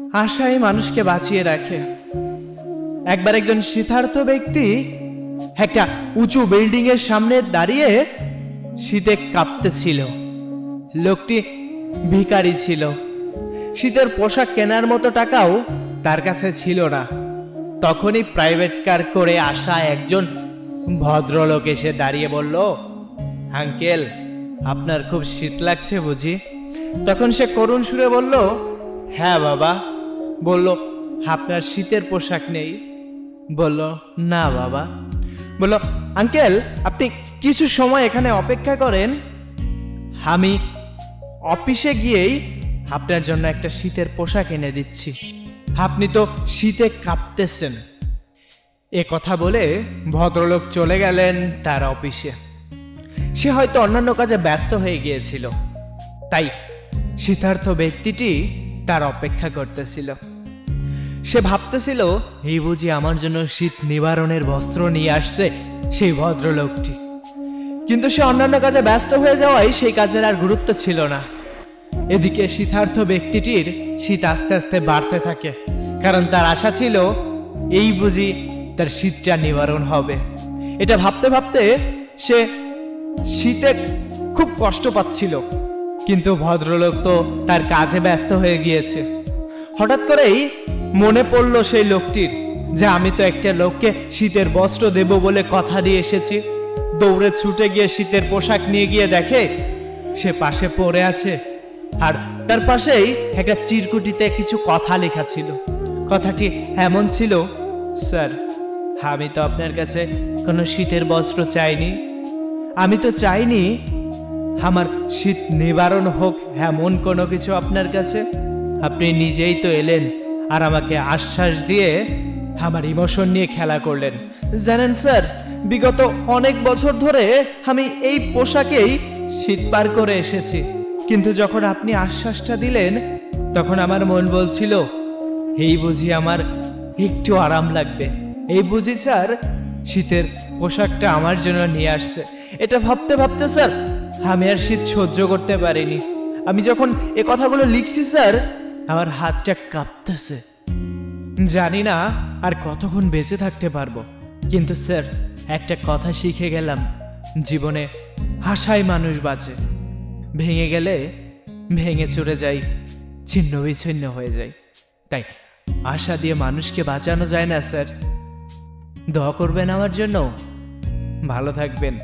আশাই মানুষকে বাঁচিয়ে রাখে। একবার একজন শীতার্থ ব্যক্তি একটা উঁচু বিল্ডিং এর সামনে দাঁড়িয়ে শীতে কাঁপতেছিল। লোকটি ভিখারি ছিল। শীতের পোশাক কেনার মতো টাকাও তার কাছে ছিল না। তখনই প্রাইভেট কার করে আসা একজন ভদ্রলোক এসে দাঁড়িয়ে বলল, আঙ্কেল, আপনার খুব শীত লাগছে বুঝি? তখন সে করুণ সুরে বলল হ্যাঁ বাবা। বলল, আপনার শীতের পোশাক নেই? বলল, না বাবা। বলল, আঙ্কেল, আপনি কিছু সময় এখানে অপেক্ষা করেন। আমি অফিসে গিয়েই আপনার জন্য একটা শীতের পোশাক এনে দিচ্ছি। আপনি তো শীতে কাঁপতেছেন। এ কথা বলে ভদ্রলোক চলে গেলেন তার অফিসে। সে হয়তো অন্যান্য কাজে ব্যস্ত হয়ে গিয়েছিল। তাই শীতার্থ ব্যক্তিটি তার অপেক্ষা করতেছিল। সে ভাবতেছিল, এই বুঝি আমার জন্য শীত নিবারণের বস্ত্র নিয়ে আসছে সেই ভদ্রলোকটি। কিন্তু সে অন্যান্য কাজে ব্যস্ত হয়ে যাওয়ায় সেই কাজের আর গুরুত্ব ছিল না। এদিকে শীতার্থ ব্যক্তিটির শীত আস্তে আস্তে বাড়তে থাকে, কারণ তার আশা ছিল, এই বুঝি তার শীতটা নিবারণ হবে। এটা ভাবতে ভাবতে সে শীতে খুব কষ্ট পাচ্ছিল। কিন্তু ভদ্রলোক তো তার কাজে ব্যস্ত হয়ে গিয়েছে। হঠাৎ করেই মনে পড়ল সেই লোকটির, যে আমি তো একটা লোককে শীতের বস্ত্র দেব বলে কথা দিয়ে এসেছি। দৌড়ে ছুটে গিয়ে শীতের পোশাক নিয়ে গিয়ে দেখে সে পাশে পড়ে আছে আর তার পাশেই একটা চিরকুটিতে কিছু কথা লেখা ছিল। কথাটি এমন ছিল, স্যার, আমি তো আপনার কাছে কোনো শীতের বস্ত্র চাইনি। আমি তো চাইনি আমার শীত নিবারণ হোক এমন কোনো কিছু আপনার কাছে? আপনি নিজেই তো এলেন আর আমাকে আশ্বাস দিয়ে আমার ইমোশন নিয়ে খেলা করলেন। জানেন স্যার, বিগত অনেক বছর ধরে আমি এই পোশাকেই শীত পার করে এসেছি। কিন্তু যখন আপনি আশ্বাসটা দিলেন, তখন আমার মন বলছিল, এই বুঝি আমার একটু আরাম লাগবে। এই বুঝি স্যার, শীতের পোশাকটা আমার জন্য নিয়ে আসছে। এটা ভাবতে ভাবতে স্যার আমি আর শীত সহ্য করতে পারিনি। আমি যখন এ কথাগুলো লিখছি, স্যার, আমার হাতটা কাঁপতেছে। জানি না আর কতক্ষণ বেঁচে থাকতে পারব। কিন্তু, স্যার, একটা কথা শিখে গেলাম। জীবনে আশায় মানুষ বাঁচে। ভেঙে গেলে ভেঙে চড়ে যাই, ছিন্ন বিচ্ছিন্ন হয়ে যায় তাই আশা দিয়ে মানুষকে বাঁচানো যায় না, স্যার। দোয়া করবেন আমার জন্য। ভালো থাকবেন।